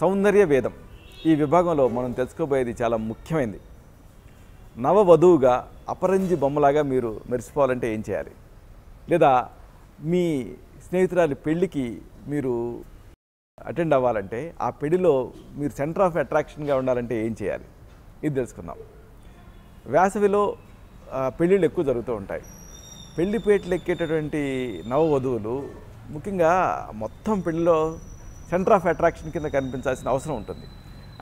సౌందర్య వేదం. ఈ విభాగంలో మనం తెలుసుకోబోయేది చాలా ముఖ్యమైనది నవవధువుగా అపరంజి బొమ్మలాగా మీరు మెరిసిపోవాలంటే ఏం చేయాలి? లేదా మీ స్నేహితురాలి పెళ్ళికి మీరు అటెండ్ అవ్వాలంటే ఆ పెళ్ళిలో మీరు సెంటర్ ఆఫ్ అట్రాక్షన్గా ఉండాలంటే ఏం చేయాలి? ఇది తెలుసుకుందాం. వేసవిలో పెళ్ళిళ్ళు ఎక్కువ జరుగుతూ ఉంటాయి. పెళ్ళి పేటలు ఎక్కేటటువంటి నవవధువులు ముఖ్యంగా మొత్తం పెళ్ళిలో సెంటర్ ఆఫ్ అట్రాక్షన్ కింద కనిపించాల్సిన అవసరం ఉంటుంది.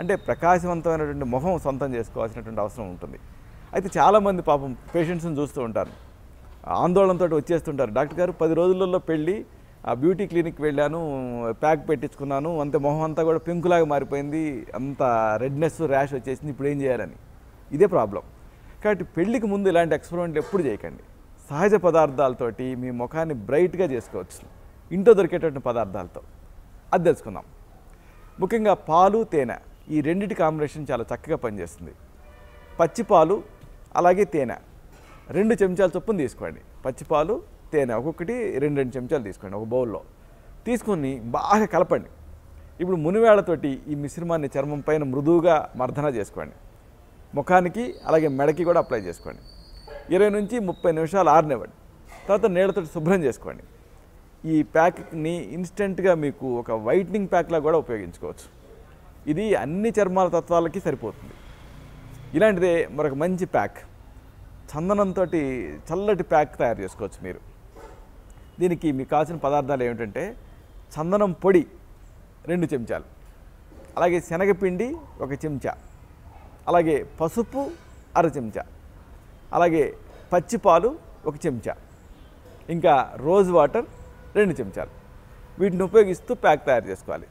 అంటే ప్రకాశవంతమైనటువంటి మొహం సొంతం చేసుకోవాల్సినటువంటి అవసరం ఉంటుంది. అయితే చాలామంది పాపం పేషెంట్స్ని చూస్తూ ఉంటారు. ఆందోళనతో వచ్చేస్తుంటారు. డాక్టర్ గారు పది రోజులలో పెళ్ళి ఆ బ్యూటీ క్లినిక్ వెళ్ళాను ప్యాక్ పెట్టించుకున్నాను అంతే మొహం అంతా కూడా పింకులాగా మారిపోయింది అంత రెడ్నెస్ ర్యాష్ వచ్చేసింది ఇప్పుడు ఏం చేయాలని? ఇదే ప్రాబ్లం. కాబట్టి పెళ్ళికి ముందు ఇలాంటి ఎక్స్పెరిమెంట్లు ఎప్పుడు చేయకండి. సహజ పదార్థాలతోటి మీ ముఖాన్ని బ్రైట్గా చేసుకోవచ్చు. ఇంట్లో దొరికేటటువంటి పదార్థాలతో. అది తెలుసుకుందాం. ముఖ్యంగా పాలు తేనె ఈ రెండిటి కాంబినేషన్ చాలా చక్కగా పనిచేస్తుంది. పచ్చిపాలు అలాగే తేనె. రెండు చెంచాల చొప్పున తీసుకోండి. పచ్చిపాలు తేనె ఒక్కొక్కటి రెండు రెండు చెంచాలు తీసుకోండి ఒక బౌల్లో. తీసుకొని బాగా కలపండి. ఇప్పుడు మునివేళ్ళతోటి ఈ మిశ్రమాన్ని చర్మం పైన మృదువుగా మర్దన చేసుకోండి. ముఖానికి అలాగే మెడకి కూడా అప్లై చేసుకోండి. ఇరవై నుంచి ముప్పై నిమిషాలు ఆరినివ్వండి. తర్వాత నీళ్ళతో శుభ్రం చేసుకోండి. ఈ ప్యాక్ని ఇన్స్టెంట్గా మీకు ఒక వైట్నింగ్ ప్యాక్లా కూడా ఉపయోగించుకోవచ్చు. ఇది అన్ని చర్మాల తత్వాలకి సరిపోతుంది. ఇలాంటిదే మరొక మంచి ప్యాక్. చందనంతో చల్లటి ప్యాక్ తయారు చేసుకోవచ్చు మీరు. దీనికి మీకు కావాల్సిన పదార్థాలు ఏమిటంటే చందనం పొడి రెండు చెంచాలు. అలాగే శనగపిండి ఒక చెంచా. అలాగే పసుపు అర చెంచా. అలాగే పచ్చిపాలు ఒక చెంచా. ఇంకా రోజ్ వాటర్ రెండు చెంచాలు. వీటిని ఉపయోగిస్తూ ప్యాక్ తయారు చేసుకోవాలి.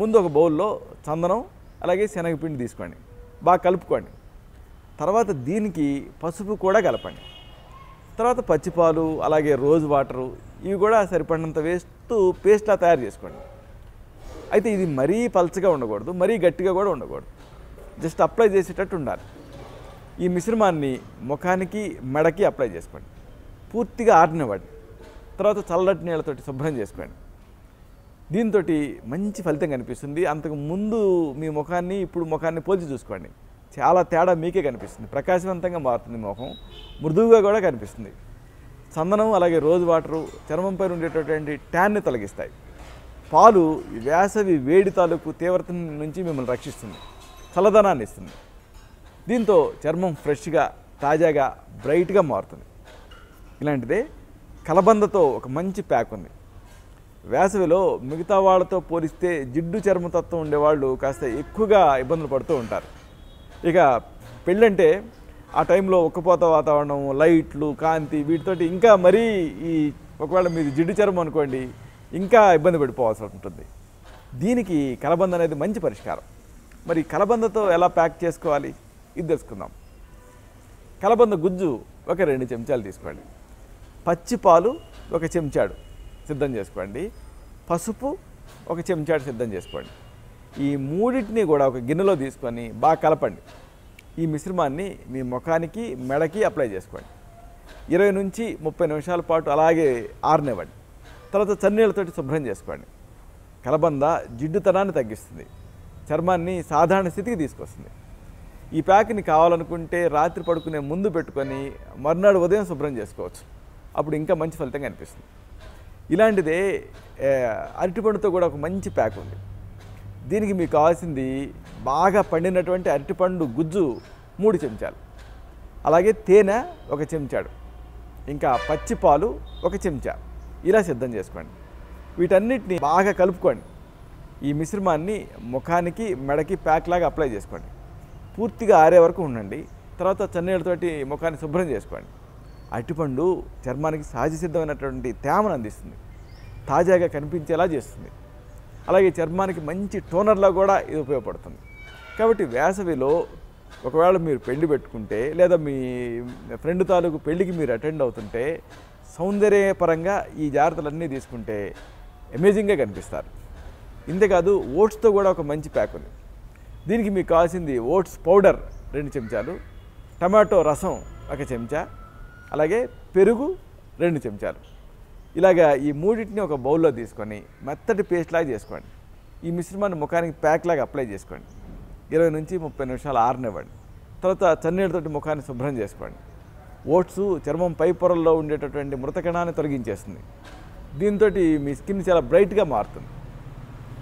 ముందు ఒక బౌల్లో చందనం అలాగే శనగపిండి తీసుకోండి. బాగా కలుపుకోండి. తర్వాత దీనికి పసుపు కూడా కలపండి. తర్వాత పచ్చిపాలు అలాగే రోజ్ వాటరు ఇవి కూడా సరిపడినంత వేస్తూ పేస్ట్లా తయారు చేసుకోండి. అయితే ఇది మరీ పల్చగా ఉండకూడదు మరీ గట్టిగా కూడా ఉండకూడదు. జస్ట్ అప్లై చేసేటట్టు ఉండాలి. ఈ మిశ్రమాన్ని ముఖానికి మెడకి అప్లై చేసుకోండి. పూర్తిగా ఆరినివ్వండి. తర్వాత చల్లటి నీళ్ళతోటి శుభ్రం చేసుకోండి. దీంతో మంచి ఫలితం కనిపిస్తుంది. అంతకు ముందు మీ ముఖాన్ని ఇప్పుడు ముఖాన్ని పోల్చి చూసుకోండి. చాలా తేడా మీకే కనిపిస్తుంది. ప్రకాశవంతంగా మారుతుంది ముఖం. మృదువుగా కూడా కనిపిస్తుంది. చందనం అలాగే రోజు వాటరు చర్మంపై ఉండేటటువంటి ట్యాన్ని తొలగిస్తాయి. పాలు వేసవి వేడి తాలూకు తీవ్రత నుంచి మిమ్మల్ని రక్షిస్తుంది. చల్లదనాన్ని ఇస్తుంది. దీంతో చర్మం ఫ్రెష్గా తాజాగా బ్రైట్గా మారుతుంది. ఇలాంటిదే కలబందతో ఒక మంచి ప్యాక్ ఉంది. వేసవిలో మిగతా వాళ్ళతో పోలిస్తే జిడ్డు చర్మతత్వం ఉండేవాళ్ళు కాస్త ఎక్కువగా ఇబ్బందులు పడుతూ ఉంటారు. ఇక పెళ్ళంటే ఆ టైంలో ఉక్కపోత వాతావరణం లైట్లు కాంతి వీటితోటి ఇంకా మరీ ఈ ఒకవేళ మీది జిడ్డు చర్మం అనుకోండి ఇంకా ఇబ్బంది పడిపోవాల్సి ఉంటుంది. దీనికి కలబంద అనేది మంచి పరిష్కారం. మరి కలబందతో ఎలా ప్యాక్ చేసుకోవాలి? ఇది తెలుసుకుందాం. కలబంద గుజ్జు ఒక రెండు చెంచాలు తీసుకోండి. పచ్చిపాలు ఒక చెంచాడు సిద్ధం చేసుకోండి. పసుపు ఒక చెంచాడు సిద్ధం చేసుకోండి. ఈ మూడింటిని కూడా ఒక గిన్నెలో తీసుకొని బాగా కలపండి. ఈ మిశ్రమాన్ని మీ ముఖానికి మెడకి అప్లై చేసుకోండి. ఇరవై నుంచి ముప్పై నిమిషాల పాటు అలాగే ఆరనివ్వండి. తర్వాత చన్నీళ్ళతోటి శుభ్రం చేసుకోండి. కలబంద జిడ్డుతనాన్ని తగ్గిస్తుంది. చర్మాన్ని సాధారణ స్థితికి తీసుకొస్తుంది. ఈ ప్యాక్ని కావాలనుకుంటే రాత్రి పడుకునే ముందు పెట్టుకొని మర్నాడు ఉదయం శుభ్రం చేసుకోవచ్చు. అప్పుడు ఇంకా మంచి ఫలితం కనిపిస్తుంది ఇలాంటిదే అరటిపండుతో కూడా ఒక మంచి ప్యాక్ ఉంది. దీనికి మీకు కావాల్సింది బాగా పండినటువంటి అరటిపండు గుజ్జు మూడు చెంచాలు. అలాగే తేనె ఒక చెంచాడు. ఇంకా పచ్చి పాలు ఒక చెంచా. ఇలా సిద్ధం చేసుకోండి. వీటన్నిటిని బాగా కలుపుకోండి. ఈ మిశ్రమాన్ని ముఖానికి మెడకి ప్యాక్ లాగా అప్లై చేసుకోండి. పూర్తిగా ఆరే వరకు ఉండండి. తర్వాత చన్నీళ్ళతోటి ముఖాన్ని శుభ్రం చేసుకోండి. అరటిపండు చర్మానికి సహజ సిద్ధమైనటువంటి తేమను అందిస్తుంది. తాజాగా కనిపించేలా చేస్తుంది. అలాగే చర్మానికి మంచి టోనర్లా కూడా ఇది ఉపయోగపడుతుంది. కాబట్టి వేసవిలో ఒకవేళ మీరు పెళ్ళి పెట్టుకుంటే లేదా మీ ఫ్రెండ్ తాలూకు పెళ్ళికి మీరు అటెండ్ అవుతుంటే సౌందర్యపరంగా ఈ జాగ్రత్తలన్నీ తీసుకుంటే అమేజింగ్గా కనిపిస్తారు. ఇంతేకాదు ఓట్స్తో కూడా ఒక మంచి ప్యాక్ ఉంది. దీనికి మీకు కావాల్సింది ఓట్స్ పౌడర్ రెండు చెంచాలు టమాటో రసం ఒక చెంచా అలాగే పెరుగు రెండు చెంచాలు. ఇలాగా ఈ మూడింటిని ఒక బౌల్లో తీసుకొని మెత్తటి పేస్ట్ లాగా చేసుకోండి. ఈ మిశ్రమాన్ని ముఖానికి ప్యాక్ లాగా అప్లై చేసుకోండి. ఇరవై నుంచి ముప్పై నిమిషాలు ఆరనివ్వండి. తర్వాత చన్నీళ్ళతోటి ముఖాన్ని శుభ్రం చేసుకోండి. ఓట్స్ చర్మం పై పొరల్లో ఉండేటటువంటి మృతకణాన్ని తొలగించేస్తుంది. దీంతో మీ స్కిన్ చాలా బ్రైట్గా మారుతుంది.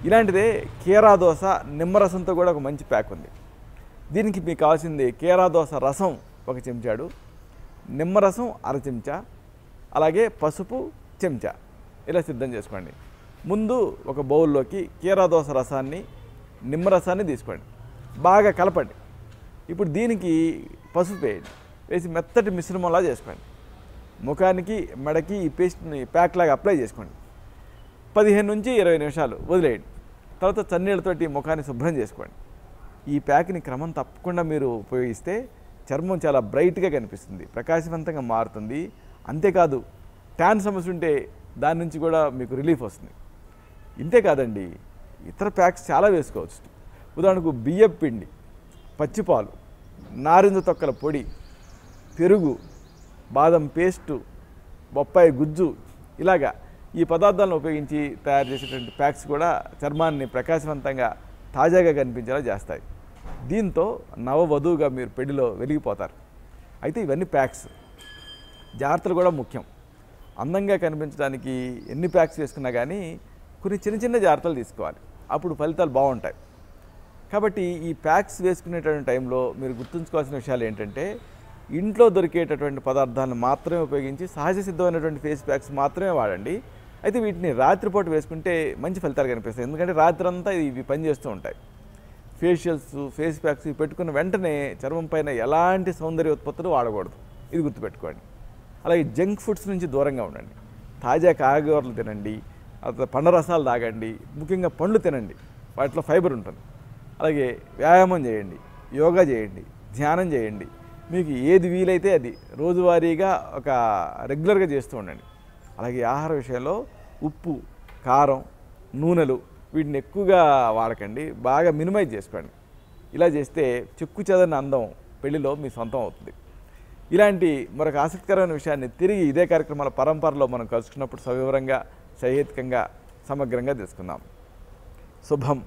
ఇలాంటిదే కీరా దోశ నిమ్మరసంతో కూడా ఒక మంచి ప్యాక్ ఉంది. దీనికి మీకు కావాల్సింది కీరా దోశ రసం ఒక చెంచాడు నిమ్మరసం అర చెంచా అలాగే పసుపు చెంచా. ఇలా సిద్ధం చేసుకోండి. ముందు ఒక బౌల్లోకి కీరా దోస రసాన్ని నిమ్మరసాన్ని తీసుకోండి. బాగా కలపండి. ఇప్పుడు దీనికి పసుపు వేయండి. వేసి మెత్తటి మిశ్రమంలా చేసుకోండి. ముఖానికి మెడకి ఈ పేస్ట్ని ప్యాక్ లాగా అప్లై చేసుకోండి. పదిహేను నుంచి ఇరవై నిమిషాలు వదిలేయండి. తర్వాత చన్నీళ్ళతోటి ముఖాన్ని శుభ్రం చేసుకోండి. ఈ ప్యాక్ని క్రమం తప్పకుండా మీరు ఉపయోగిస్తే చర్మం చాలా బ్రైట్గా కనిపిస్తుంది. ప్రకాశవంతంగా మారుతుంది. అంతేకాదు ట్యాన్ సమస్య ఉంటే దాని నుంచి కూడా మీకు రిలీఫ్ వస్తుంది. ఇంతే కాదండి ఇతర ప్యాక్స్ చాలా వేసుకోవచ్చు. ఉదాహరణకు బియ్యం పిండి పచ్చిపాలు నారింజ తొక్కల పొడి పెరుగు బాదం పేస్టు బొప్పాయి గుజ్జు ఇలాగా ఈ పదార్థాలను ఉపయోగించి తయారు చేసేటువంటి ప్యాక్స్ కూడా చర్మాన్ని ప్రకాశవంతంగా తాజాగా కనిపించేలా చేస్తాయి. దీంతో నవవధువుగా మీరు పెళ్ళిలో వెలిగిపోతారు. అయితే ఇవన్నీ ప్యాక్స్. జాగ్రత్తలు కూడా ముఖ్యం. అందంగా కనిపించడానికి ఎన్ని ప్యాక్స్ వేసుకున్నా కానీ కొన్ని చిన్న చిన్న జాగ్రత్తలు తీసుకోవాలి. అప్పుడు ఫలితాలు బాగుంటాయి. కాబట్టి ఈ ప్యాక్స్ వేసుకునేటువంటి టైంలో మీరు గుర్తుంచుకోవాల్సిన విషయాలు ఏంటంటే ఇంట్లో దొరికేటటువంటి పదార్థాలను మాత్రమే ఉపయోగించి సహజ సిద్ధమైనటువంటి ఫేస్ ప్యాక్స్ మాత్రమే వాడండి. అయితే వీటిని రాత్రిపూట వేసుకుంటే మంచి ఫలితాలు కనిపిస్తాయి. ఎందుకంటే రాత్రి అంతా ఇవి పనిచేస్తూ ఉంటాయి. ఫేషియల్స్ ఫేస్ ప్యాక్స్ ఇవి పెట్టుకున్న వెంటనే చర్మం పైన ఎలాంటి సౌందర్య ఉత్పత్తులు వాడకూడదు. ఇది గుర్తుపెట్టుకోండి. అలాగే జంక్ ఫుడ్స్ నుంచి దూరంగా ఉండండి. తాజా కాయగూరలు తినండి పండు పండ్ల రసాలు తాగండి ముఖ్యంగా పండ్లు తినండి. వాటిలో ఫైబర్ ఉంటుంది. అలాగే వ్యాయామం చేయండి యోగా చేయండి ధ్యానం చేయండి. మీకు ఏది వీలైతే అది రోజువారీగా ఒక రెగ్యులర్గా చేస్తూ ఉండండి. అలాగే ఆహార విషయంలో ఉప్పు కారం నూనెలు వీటిని ఎక్కువగా వాడకండి బాగా మినిమైజ్ చేసుకోండి. ఇలా చేస్తే చెక్కు చెదరని అందం పెళ్ళిలో మీ సొంతం అవుతుంది. ఇలాంటి మరొక ఆసక్తికరమైన విషయాన్ని తిరిగి ఇదే కార్యక్రమాల పరంపరలో మనం కలుసుకున్నప్పుడు సవివరంగా సహేతుకంగా సమగ్రంగా తెలుసుకుందాం. శుభం.